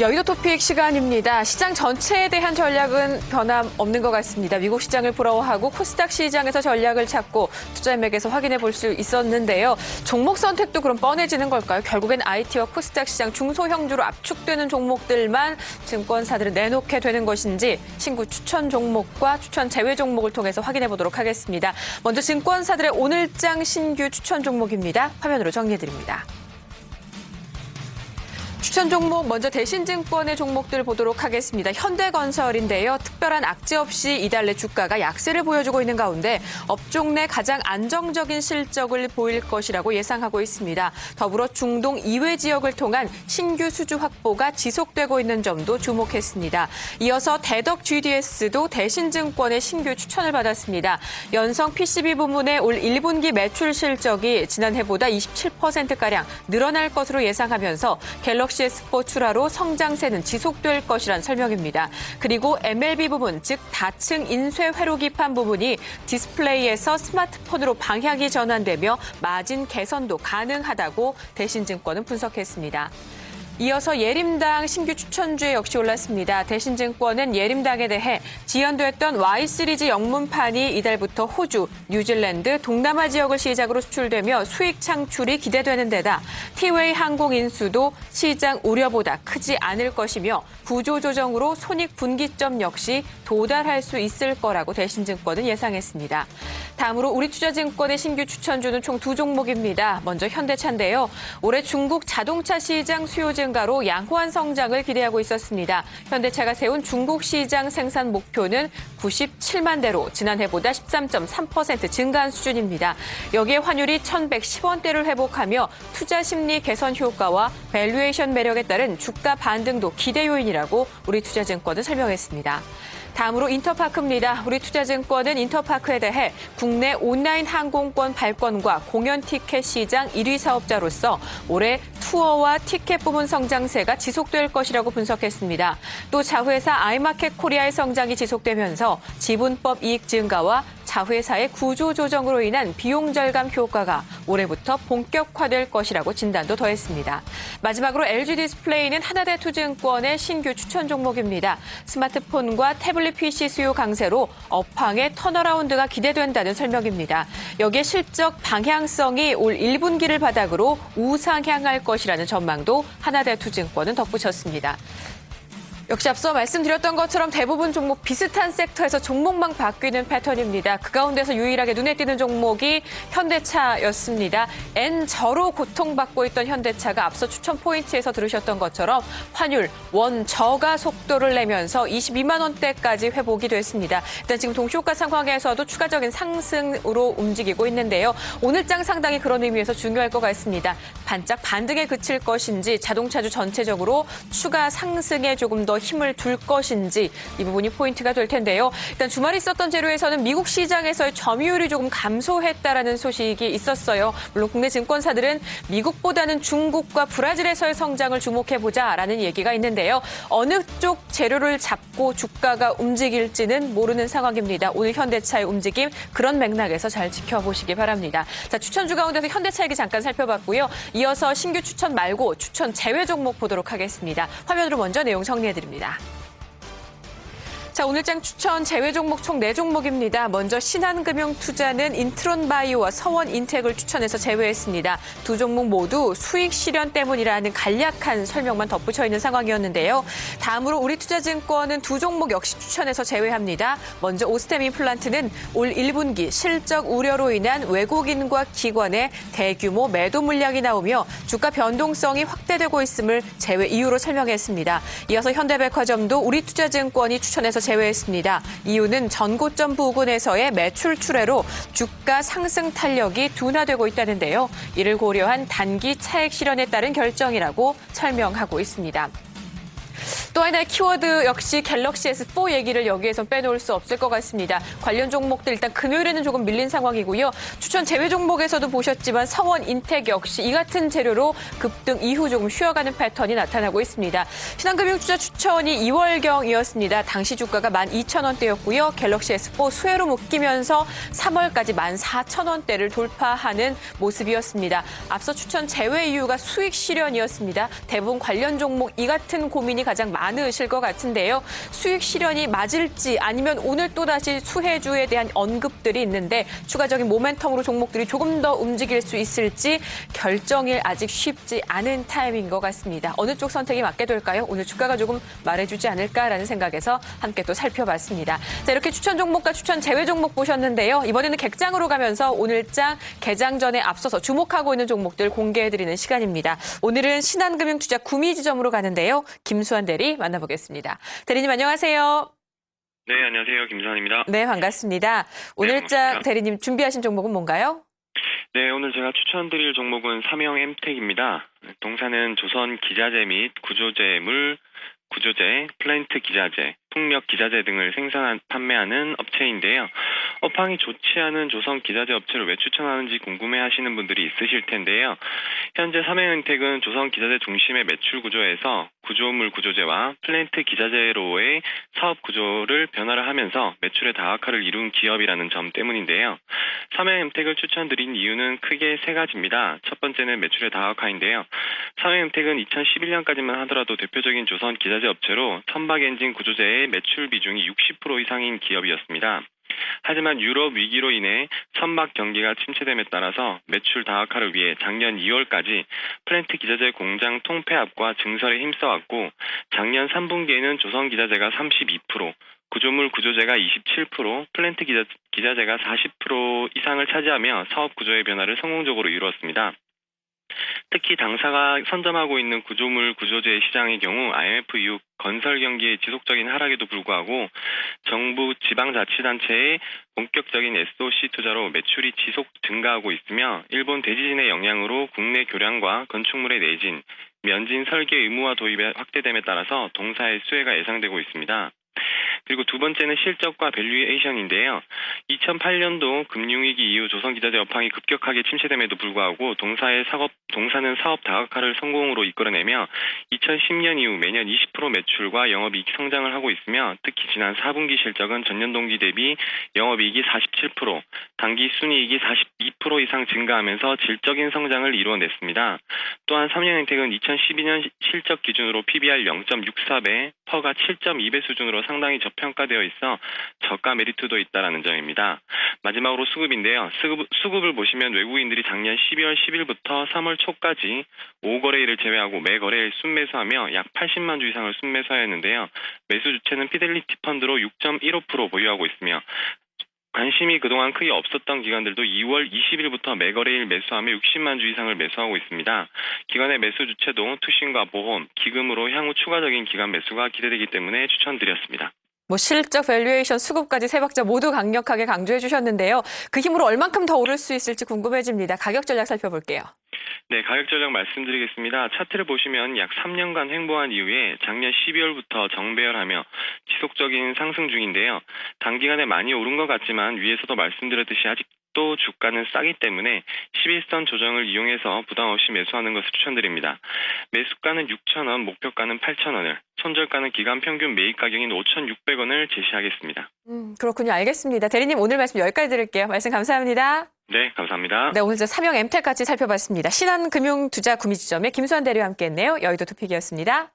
여의도 토픽 시간입니다. 시장 전체에 대한 전략은 변함없는 것 같습니다. 미국 시장을 부러워하고 코스닥 시장에서 전략을 찾고 투자 인맥에서 확인해 볼 수 있었는데요. 종목 선택도 그럼 뻔해지는 걸까요? 결국엔 IT와 코스닥 시장 중소형주로 압축되는 종목들만 증권사들은 내놓게 되는 것인지 친구 추천 종목과 추천 제외 종목을 통해서 확인해 보도록 하겠습니다. 먼저 증권사들의 오늘장 신규 추천 종목입니다. 화면으로 정리해 드립니다. 추천 종목 먼저 대신증권의 종목들 보도록 하겠습니다. 현대건설인데요. 특별한 악재 없이 이달 내 주가가 약세를 보여주고 있는 가운데 업종 내 가장 안정적인 실적을 보일 것이라고 예상하고 있습니다. 더불어 중동 이외 지역을 통한 신규 수주 확보가 지속되고 있는 점도 주목했습니다. 이어서 대덕 GDS도 대신증권의 신규 추천을 받았습니다. 연성 PCB 부문의 올 1분기 매출 실적이 지난해보다 27%가량 늘어날 것으로 예상하면서 갤럭시 S4 출하로 성장세는 지속될 것이란 설명입니다. 그리고 MLB 부분, 즉 다층 인쇄 회로 기판 부분이 디스플레이에서 스마트폰으로 방향이 전환되며 마진 개선도 가능하다고 대신증권은 분석했습니다. 이어서 예림당 신규 추천주에 역시 올랐습니다. 대신증권은 예림당에 대해 지연됐던 Y 시리즈 영문판이 이달부터 호주, 뉴질랜드, 동남아 지역을 시작으로 수출되며 수익 창출이 기대되는 데다 티웨이 항공 인수도 시장 우려보다 크지 않을 것이며 구조조정으로 손익 분기점 역시 도달할 수 있을 거라고 대신증권은 예상했습니다. 다음으로 우리투자증권의 신규 추천주는 총 두 종목입니다. 먼저 현대차인데요. 올해 중국 자동차 시장 수요 증 가로 양호한 성장을 기대하고 있었습니다. 현대차가 세운 중국 시장 생산 목표는 97만 대로 지난해보다 13.3% 증가한 수준입니다. 여기에 환율이 1,110원대를 회복하며 투자 심리 개선 효과와 밸류에이션 매력에 따른 주가 반등도 기대 요인이라고 우리 투자증권은 설명했습니다. 다음으로 인터파크입니다. 우리 투자증권은 인터파크에 대해 국내 온라인 항공권 발권과 공연 티켓 시장 1위 사업자로서 올해 투어와 티켓 부문 성장세가 지속될 것이라고 분석했습니다. 또 자회사 아이마켓 코리아의 성장이 지속되면서 지분법 이익 증가와 자회사의 구조 조정으로 인한 비용 절감 효과가 올해부터 본격화될 것이라고 진단도 더했습니다. 마지막으로 LG 디스플레이는 하나대 투증권의 신규 추천 종목입니다. 스마트폰과 태블릿 PC 수요 강세로 업황의 턴어라운드가 기대된다는 설명입니다. 여기에 실적 방향성이 올 1분기를 바닥으로 우상향할 것이라는 전망도 하나대 투증권은 덧붙였습니다. 역시 앞서 말씀드렸던 것처럼 대부분 종목 비슷한 섹터에서 종목만 바뀌는 패턴입니다. 그 가운데서 유일하게 눈에 띄는 종목이 현대차였습니다. N저로 고통받고 있던 현대차가 앞서 추천 포인트에서 들으셨던 것처럼 환율 원 저가 속도를 내면서 22만 원대까지 회복이 됐습니다. 일단 지금 동시효과 상황에서도 추가적인 상승으로 움직이고 있는데요. 오늘장 상당히 그런 의미에서 중요할 것 같습니다. 반짝 반등에 그칠 것인지 자동차주 전체적으로 추가 상승에 조금 더 힘을 둘 것인지 이 부분이 포인트가 될 텐데요. 일단 주말에 있었던 재료에서는 미국 시장에서의 점유율이 조금 감소했다라는 소식이 있었어요. 물론 국내 증권사들은 미국보다는 중국과 브라질에서의 성장을 주목해보자라는 얘기가 있는데요. 어느 쪽 재료를 잡고 주가가 움직일지는 모르는 상황입니다. 오늘 현대차의 움직임 그런 맥락에서 잘 지켜보시기 바랍니다. 자 추천주 가운데서 현대차 얘기 잠깐 살펴봤고요. 이어서 신규 추천 말고 추천 제외 종목 보도록 하겠습니다. 화면으로 먼저 내용 정리해드립니다. 있습니다. 자, 오늘장 추천 제외 종목 총 4종목입니다. 먼저 신한금융투자는 인트론바이오와 서원인텍을 추천해서 제외했습니다. 두 종목 모두 수익 실현 때문이라는 간략한 설명만 덧붙여 있는 상황이었는데요. 다음으로 우리투자증권은 두 종목 역시 추천해서 제외합니다. 먼저 오스템 임플란트는 올 1분기 실적 우려로 인한 외국인과 기관의 대규모 매도 물량이 나오며 주가 변동성이 확대되고 있음을 제외 이유로 설명했습니다. 이어서 현대백화점도 우리투자증권이 추천해서 제외했습니다. 이유는 전고점 부근에서의 매출 출회로 주가 상승 탄력이 둔화되고 있다는데요. 이를 고려한 단기 차액 실현에 따른 결정이라고 설명하고 있습니다. 또또 하나의 키워드 역시 갤럭시 S4 얘기를 여기에서 빼놓을 수 없을 것 같습니다. 관련 종목들 일단 금요일에는 조금 밀린 상황이고요. 추천 제외 종목에서도 보셨지만 성원 인텍 역시 이 같은 재료로 급등 이후 조금 쉬어가는 패턴이 나타나고 있습니다. 신한금융투자 추천이 2월경이었습니다. 당시 주가가 12,000원대였고요. 갤럭시 S4 수혜로 묶이면서 3월까지 14,000원대를 돌파하는 모습이었습니다. 앞서 추천 제외 이유가 수익 실현이었습니다. 대부분 관련 종목 이 같은 고민이 가장 많 으실 것 같은데요. 수익 실현이 맞을지 아니면 오늘 또다시 수혜주에 대한 언급들이 있는데 추가적인 모멘텀으로 종목들이 조금 더 움직일 수 있을지 결정일 아직 쉽지 않은 타임인 것 같습니다. 어느 쪽 선택이 맞게 될까요? 오늘 주가가 조금 말해주지 않을까라는 생각에서 함께 또 살펴봤습니다. 자, 이렇게 추천 종목과 추천 제외 종목 보셨는데요. 이번에는 객장으로 가면서 오늘장 개장 전에 앞서서 주목하고 있는 종목들 공개해드리는 시간입니다. 오늘은 신한금융투자 구미지점으로 가는데요. 김수환 대리 만나보겠습니다. 대리님 안녕하세요. 네, 안녕하세요. 김수환입니다. 네, 반갑습니다. 오늘장 반갑습니다. 대리님 준비하신 종목은 뭔가요? 네, 오늘 제가 추천드릴 종목은 삼형 엠텍입니다. 동사는 조선 기자재 및 구조재 물, 구조재, 플랜트 기자재, 풍력 기자재 등을 생산, 판매하는 업체인데요. 업황이 좋지 않은 조선 기자재 업체를 왜 추천하는지 궁금해 하시는 분들이 있으실 텐데요. 현재 삼형은택은 조선 기자재 중심의 매출 구조에서 구조물 구조재와 플랜트 기자재로의 사업 구조를 변화를 하면서 매출의 다각화를 이룬 기업이라는 점 때문인데요. 삼형엠텍을 추천드린 이유는 크게 세 가지입니다. 첫 번째는 매출의 다각화인데요. 삼형엠텍은 2011년까지만 하더라도 대표적인 조선 기자재 업체로 선박 엔진 구조재의 매출 비중이 60% 이상인 기업이었습니다. 하지만 유럽 위기로 인해 선박 경기가 침체됨에 따라서 매출 다각화를 위해 작년 2월까지 플랜트 기자재 공장 통폐합과 증설에 힘써왔고 작년 3분기에는 조선 기자재가 32%, 구조물 구조재가 27%, 플랜트 기자, 기자재가 40% 이상을 차지하며 사업 구조의 변화를 성공적으로 이루었습니다. 특히 당사가 선점하고 있는 구조물 구조재 시장의 경우 IMF 이후 건설 경기의 지속적인 하락에도 불구하고 정부 지방자치단체의 본격적인 SOC 투자로 매출이 지속 증가하고 있으며 일본 대지진의 영향으로 국내 교량과 건축물의 내진, 면진 설계 의무화 도입에 확대됨에 따라서 동사의 수혜가 예상되고 있습니다. 그리고 두 번째는 실적과 밸류에이션인데요. 2008년도 금융위기 이후 조선기자재 업황이 급격하게 침체됨에도 불구하고 동사의 사업, 동사는 사업 다각화를 성공으로 이끌어내며 2010년 이후 매년 20% 매출과 영업이익 성장을 하고 있으며 특히 지난 4분기 실적은 전년 동기 대비 영업이익이 47%, 당기 순이익이 42% 이상 증가하면서 질적인 성장을 이루어냈습니다. 또한 삼양행텍은 2012년 실적 기준으로 PBR 0.64배, 퍼가 7.2배 수준으로 상당히 저평가되어 있어 저가 메리트도 있다라는 점입니다. 마지막으로 수급인데요. 수급, 수급 을 보시면 외국인들이 작년 12월 10일부터 3월 초까지 5거래일을 제외하고 매 거래일 순매수하며 약 80만 주 이상을 순매수하였는데요. 매수 주체는 피델리티 펀드로 6.15% 보유하고 있으며 관심이 그동안 크게 없었던 기관들도 2월 20일부터 매거래일 매수하며 60만 주 이상을 매수하고 있습니다. 기관의 매수 주체도 투신과 보험, 기금으로 향후 추가적인 기관 매수가 기대되기 때문에 추천드렸습니다. 뭐 실적, 밸류에이션, 수급까지 세 박자 모두 강력하게 강조해 주셨는데요. 그 힘으로 얼만큼 더 오를 수 있을지 궁금해집니다. 가격 전략 살펴볼게요. 네, 가격 전략 말씀드리겠습니다. 차트를 보시면 약 3년간 횡보한 이후에 작년 12월부터 정배열하며 지속적인 상승 중인데요. 단기간에 많이 오른 것 같지만 위에서도 말씀드렸듯이 아직 도 주가는 싸기 때문에 11선 조정을 이용해서 부담 없이 매수하는 것을 추천드립니다. 매수가는 6,000원, 목표가는 8,000원을, 손절가는 기간 평균 매입 가격인 5,600원을 제시하겠습니다. 음, 그렇군요. 알겠습니다. 대리님 오늘 말씀 여기까지 드릴게요. 말씀 감사합니다. 네, 감사합니다. 네, 오늘 저 삼형 엠텍 같이 살펴봤습니다. 신한금융투자 구미지점의 김수환 대리와 함께했네요. 여의도 투픽이었습니다.